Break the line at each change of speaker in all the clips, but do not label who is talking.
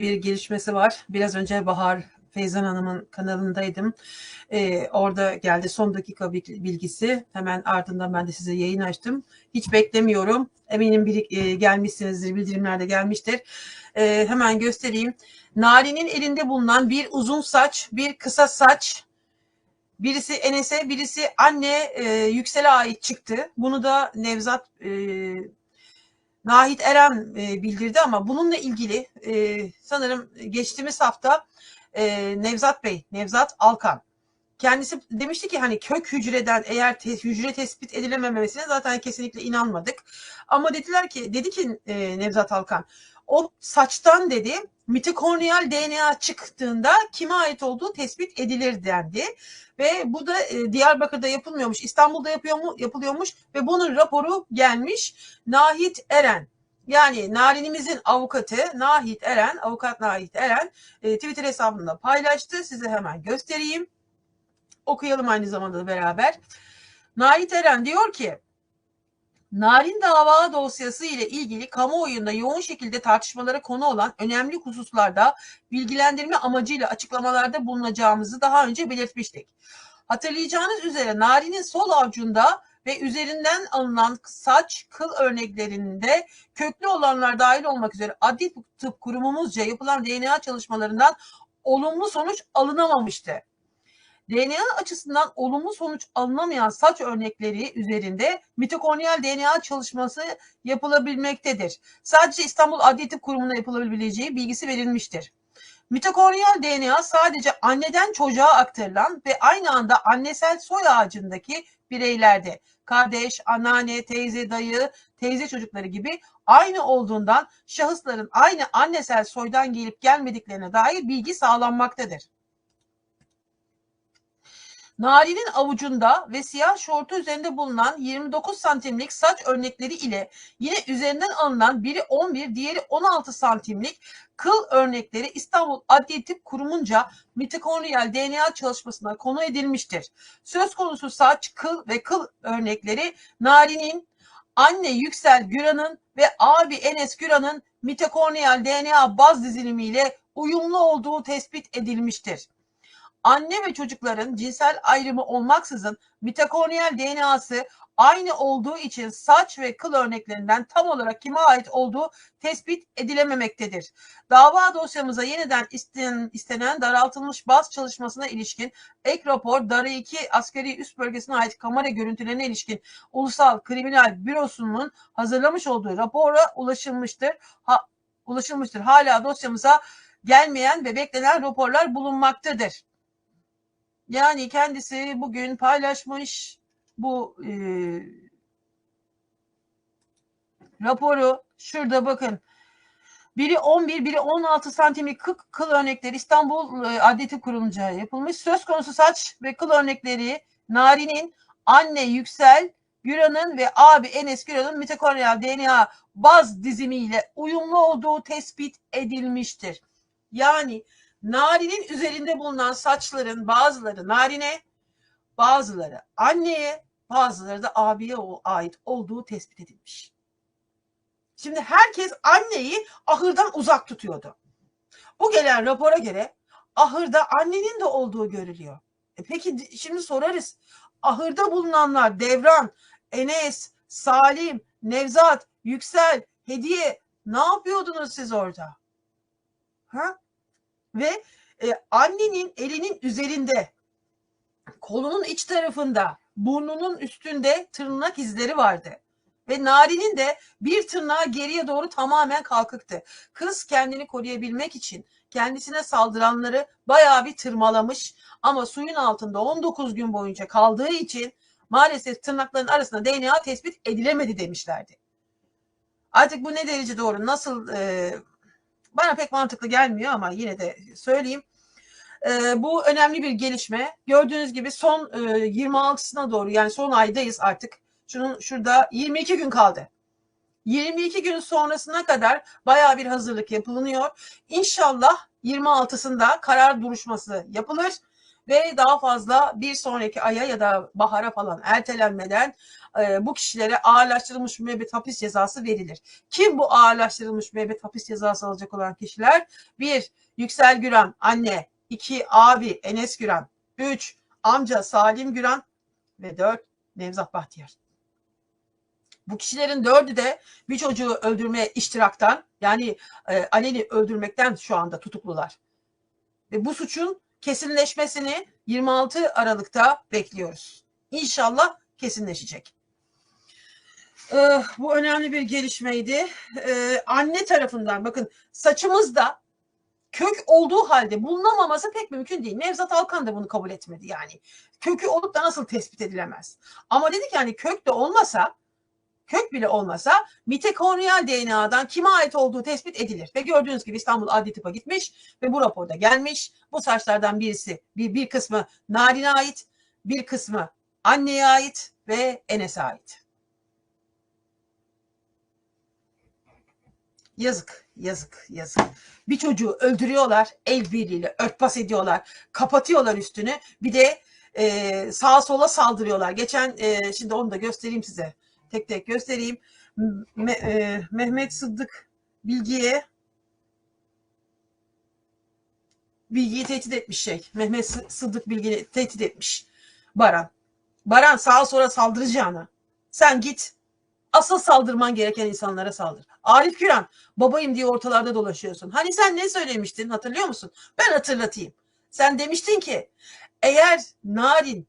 bir gelişmesi var. Biraz önce Bahar Feyzan Hanım'ın kanalındaydım. Ee, orada geldi son dakika bilgisi. Hemen ardından ben de size yayın açtım. Hiç beklemiyorum. Eminim bir, e, gelmişsinizdir, bildirimlerde gelmiştir. E, hemen göstereyim. Nari'nin elinde bulunan bir uzun saç, bir kısa saç, birisi Enes'e, birisi anne e, Yüksel'e ait çıktı. Bunu da Nevzat e, Nahit Eren e, bildirdi ama bununla ilgili e, sanırım geçtiğimiz hafta e, Nevzat Bey, Nevzat Alkan kendisi demişti ki hani kök hücreden eğer te, hücre tespit edilememesine zaten kesinlikle inanmadık. Ama dediler ki dedi ki e, Nevzat Alkan o saçtan dedi mitokondriyal DNA çıktığında kime ait olduğu tespit edilir dendi. Ve bu da e, Diyarbakır'da yapılmıyormuş, İstanbul'da yapıyor mu, yapılıyormuş ve bunun raporu gelmiş. Nahit Eren yani Narin'imizin avukatı Nahit Eren, avukat Nahit Eren e, Twitter hesabında paylaştı. Size hemen göstereyim. Okuyalım aynı zamanda beraber. Nahit Eren diyor ki Narin dava dosyası ile ilgili kamuoyunda yoğun şekilde tartışmalara konu olan önemli hususlarda bilgilendirme amacıyla açıklamalarda bulunacağımızı daha önce belirtmiştik. Hatırlayacağınız üzere Narin'in sol avcunda ve üzerinden alınan saç, kıl örneklerinde köklü olanlar dahil olmak üzere adli tıp kurumumuzca yapılan DNA çalışmalarından olumlu sonuç alınamamıştı. DNA açısından olumlu sonuç alınamayan saç örnekleri üzerinde mitokondriyal DNA çalışması yapılabilmektedir. Sadece İstanbul Adli Tıp Kurumu'na yapılabileceği bilgisi verilmiştir. Mitokondriyal DNA sadece anneden çocuğa aktarılan ve aynı anda annesel soy ağacındaki bireylerde kardeş, anneanne, teyze, dayı, teyze çocukları gibi aynı olduğundan şahısların aynı annesel soydan gelip gelmediklerine dair bilgi sağlanmaktadır. Nari'nin avucunda ve siyah şortu üzerinde bulunan 29 santimlik saç örnekleri ile yine üzerinden alınan biri 11, diğeri 16 santimlik kıl örnekleri İstanbul Adli Tıp Kurumunca mitokondriyal DNA çalışmasına konu edilmiştir. Söz konusu saç, kıl ve kıl örnekleri Nari'nin, anne Yüksel Güran'ın ve abi Enes Güran'ın mitokondriyal DNA baz dizilimiyle uyumlu olduğu tespit edilmiştir anne ve çocukların cinsel ayrımı olmaksızın mitokondriyal DNA'sı aynı olduğu için saç ve kıl örneklerinden tam olarak kime ait olduğu tespit edilememektedir. Dava dosyamıza yeniden istenen, istenen daraltılmış baz çalışmasına ilişkin ek rapor Darı 2 askeri üst bölgesine ait kamera görüntülerine ilişkin Ulusal Kriminal Bürosu'nun hazırlamış olduğu rapora ulaşılmıştır. Ha, ulaşılmıştır. Hala dosyamıza gelmeyen ve beklenen raporlar bulunmaktadır. Yani kendisi bugün paylaşmış bu e, raporu. Şurada bakın. Biri 11, biri 16 santimlik kıl, kıl örnekleri İstanbul e, Adliyeti Kurulunca yapılmış. Söz konusu saç ve kıl örnekleri Nari'nin anne Yüksel Güran'ın ve abi Enes Güran'ın mitokondriyal DNA baz dizimiyle uyumlu olduğu tespit edilmiştir. Yani Nari'nin üzerinde bulunan saçların bazıları Narine, bazıları anneye, bazıları da abiye ait olduğu tespit edilmiş. Şimdi herkes anneyi ahırdan uzak tutuyordu. Bu gelen rapora göre ahırda annenin de olduğu görülüyor. E peki şimdi sorarız. Ahırda bulunanlar Devran, Enes, Salim, Nevzat, Yüksel, Hediye ne yapıyordunuz siz orada? Ha? Ve e, annenin elinin üzerinde kolunun iç tarafında burnunun üstünde tırnak izleri vardı. Ve Nari'nin de bir tırnağı geriye doğru tamamen kalkıktı. Kız kendini koruyabilmek için kendisine saldıranları bayağı bir tırmalamış ama suyun altında 19 gün boyunca kaldığı için maalesef tırnakların arasında DNA tespit edilemedi demişlerdi. Artık bu ne derece doğru, nasıl e, bana pek mantıklı gelmiyor ama yine de söyleyeyim. E, bu önemli bir gelişme. Gördüğünüz gibi son e, 26'sına doğru yani son aydayız artık. Şunun şurada 22 gün kaldı. 22 gün sonrasına kadar baya bir hazırlık yapılıyor. İnşallah 26'sında karar duruşması yapılır ve daha fazla bir sonraki aya ya da bahara falan ertelenmeden e, bu kişilere ağırlaştırılmış müebbet hapis cezası verilir. Kim bu ağırlaştırılmış müebbet hapis cezası alacak olan kişiler? Bir, Yüksel Güran, anne. iki abi Enes Güran. Üç, amca Salim Güran. Ve dört, Nevzat Bahtiyar. Bu kişilerin dördü de bir çocuğu öldürmeye iştiraktan yani e, aleni öldürmekten şu anda tutuklular. Ve bu suçun kesinleşmesini 26 Aralık'ta bekliyoruz. İnşallah kesinleşecek. Ee, bu önemli bir gelişmeydi. Ee, anne tarafından bakın saçımızda kök olduğu halde bulunamaması pek mümkün değil. Nevzat Alkan da bunu kabul etmedi yani. Kökü olup da nasıl tespit edilemez? Ama dedi ki hani kök de olmasa kök bile olmasa mitokondriyal DNA'dan kime ait olduğu tespit edilir. Ve gördüğünüz gibi İstanbul Adli Tıp'a gitmiş ve bu raporda gelmiş. Bu saçlardan birisi bir, bir kısmı Narin'e ait, bir kısmı anneye ait ve Enes'e ait. Yazık, yazık, yazık. Bir çocuğu öldürüyorlar, el birliğiyle örtbas ediyorlar, kapatıyorlar üstünü. Bir de e, sağa sola saldırıyorlar. Geçen, e, şimdi onu da göstereyim size. Tek tek göstereyim. Me, e, Mehmet Sıddık Bilgi'ye Bilgi'yi tehdit etmiş şey. Mehmet Sıddık Bilgi'yi tehdit etmiş. Baran. Baran sağa sola saldıracağına. Sen git asıl saldırman gereken insanlara saldır. Arif Güran babayım diye ortalarda dolaşıyorsun. Hani sen ne söylemiştin hatırlıyor musun? Ben hatırlatayım. Sen demiştin ki eğer Narin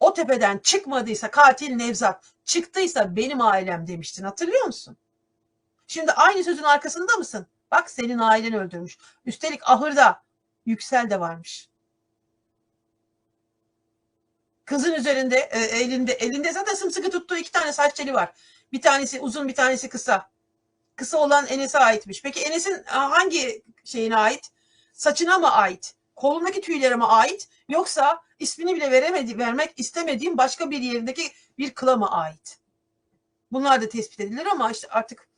o tepeden çıkmadıysa katil Nevzat çıktıysa benim ailem demiştin hatırlıyor musun? Şimdi aynı sözün arkasında mısın? Bak senin ailen öldürmüş. Üstelik ahırda Yüksel de varmış. Kızın üzerinde e, elinde elinde zaten sımsıkı tuttuğu iki tane saç teli var. Bir tanesi uzun bir tanesi kısa. Kısa olan Enes'e aitmiş. Peki Enes'in hangi şeyine ait? Saçına mı ait? Kolundaki tüylere mi ait? Yoksa ismini bile veremedi, vermek istemediğim başka bir yerindeki bir kıla mı ait? Bunlar da tespit edilir ama işte artık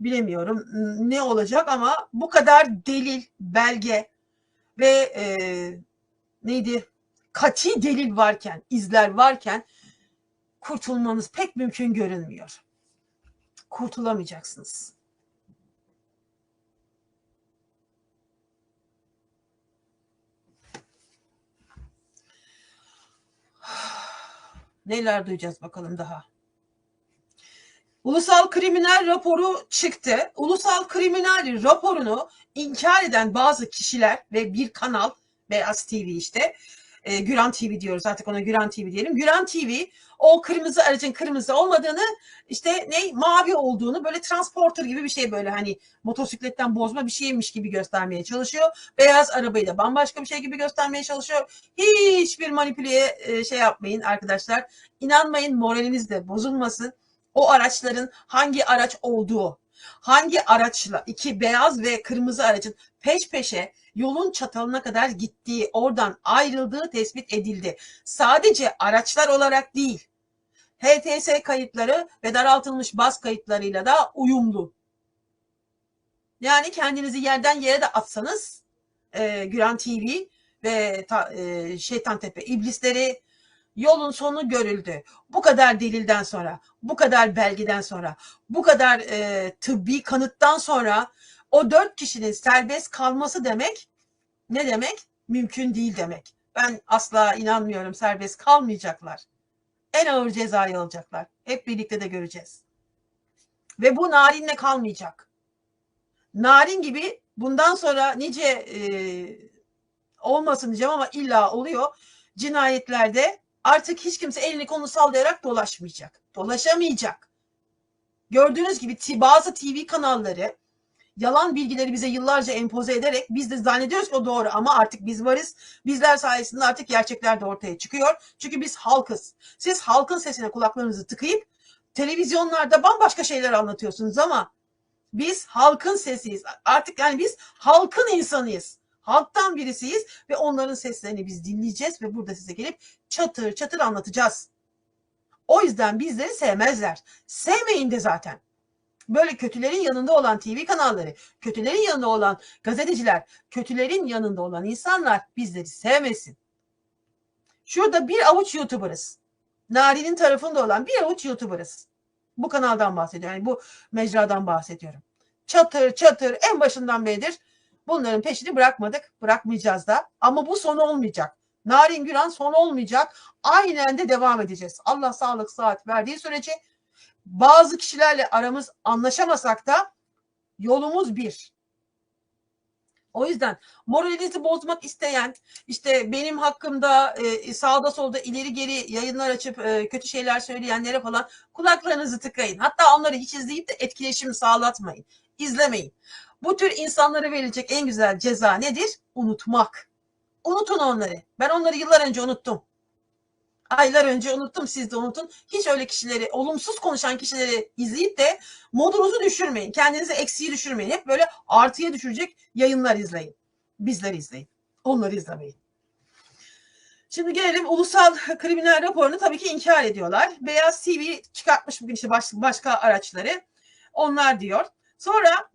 bilemiyorum ne olacak ama bu kadar delil, belge ve e, neydi kati delil varken, izler varken kurtulmanız pek mümkün görünmüyor. Kurtulamayacaksınız. Neler duyacağız bakalım daha. Ulusal kriminal raporu çıktı. Ulusal kriminal raporunu inkar eden bazı kişiler ve bir kanal Beyaz TV işte e, Güran TV diyoruz artık ona Güran TV diyelim. Güran TV o kırmızı aracın kırmızı olmadığını işte ne mavi olduğunu böyle transporter gibi bir şey böyle hani motosikletten bozma bir şeymiş gibi göstermeye çalışıyor. Beyaz arabayı da bambaşka bir şey gibi göstermeye çalışıyor. Hiçbir manipüleye e, şey yapmayın arkadaşlar. İnanmayın moraliniz de bozulmasın. O araçların hangi araç olduğu, hangi araçla iki beyaz ve kırmızı aracın peş peşe yolun çatalına kadar gittiği, oradan ayrıldığı tespit edildi. Sadece araçlar olarak değil, HTS kayıtları ve daraltılmış bas kayıtlarıyla da uyumlu. Yani kendinizi yerden yere de atsanız e, Güran TV ve ta, e, Şeytan Tepe iblisleri yolun sonu görüldü. Bu kadar delilden sonra, bu kadar belgeden sonra, bu kadar e, tıbbi kanıttan sonra o dört kişinin serbest kalması demek ne demek? Mümkün değil demek. Ben asla inanmıyorum serbest kalmayacaklar. En ağır cezayı alacaklar. Hep birlikte de göreceğiz. Ve bu narinle kalmayacak. Narin gibi bundan sonra nice e, olmasın diyeceğim ama illa oluyor. Cinayetlerde artık hiç kimse elini kolunu sallayarak dolaşmayacak. Dolaşamayacak. Gördüğünüz gibi bazı TV kanalları yalan bilgileri bize yıllarca empoze ederek biz de zannediyoruz ki o doğru ama artık biz varız. Bizler sayesinde artık gerçekler de ortaya çıkıyor. Çünkü biz halkız. Siz halkın sesine kulaklarınızı tıkayıp televizyonlarda bambaşka şeyler anlatıyorsunuz ama biz halkın sesiyiz. Artık yani biz halkın insanıyız. Halktan birisiyiz ve onların seslerini biz dinleyeceğiz ve burada size gelip çatır çatır anlatacağız. O yüzden bizleri sevmezler. Sevmeyin de zaten böyle kötülerin yanında olan TV kanalları, kötülerin yanında olan gazeteciler, kötülerin yanında olan insanlar bizleri sevmesin. Şurada bir avuç YouTuber'ız. Nari'nin tarafında olan bir avuç YouTuber'ız. Bu kanaldan bahsediyorum. Yani bu mecradan bahsediyorum. Çatır çatır en başından beridir bunların peşini bırakmadık. Bırakmayacağız da. Ama bu son olmayacak. Narin Güran son olmayacak. Aynen de devam edeceğiz. Allah sağlık saat verdiği sürece bazı kişilerle aramız anlaşamasak da yolumuz bir. O yüzden moralinizi bozmak isteyen, işte benim hakkımda e, sağda solda ileri geri yayınlar açıp e, kötü şeyler söyleyenlere falan kulaklarınızı tıkayın. Hatta onları hiç izleyip de etkileşim sağlatmayın. İzlemeyin. Bu tür insanlara verilecek en güzel ceza nedir? Unutmak. Unutun onları. Ben onları yıllar önce unuttum. Aylar önce unuttum siz de unutun. Hiç öyle kişileri, olumsuz konuşan kişileri izleyip de modunuzu düşürmeyin. Kendinizi eksiği düşürmeyin. Hep böyle artıya düşürecek yayınlar izleyin. Bizleri izleyin. Onları izlemeyin. Şimdi gelelim ulusal kriminal raporunu tabii ki inkar ediyorlar. Beyaz TV çıkartmış bugün işte baş- başka araçları. Onlar diyor. Sonra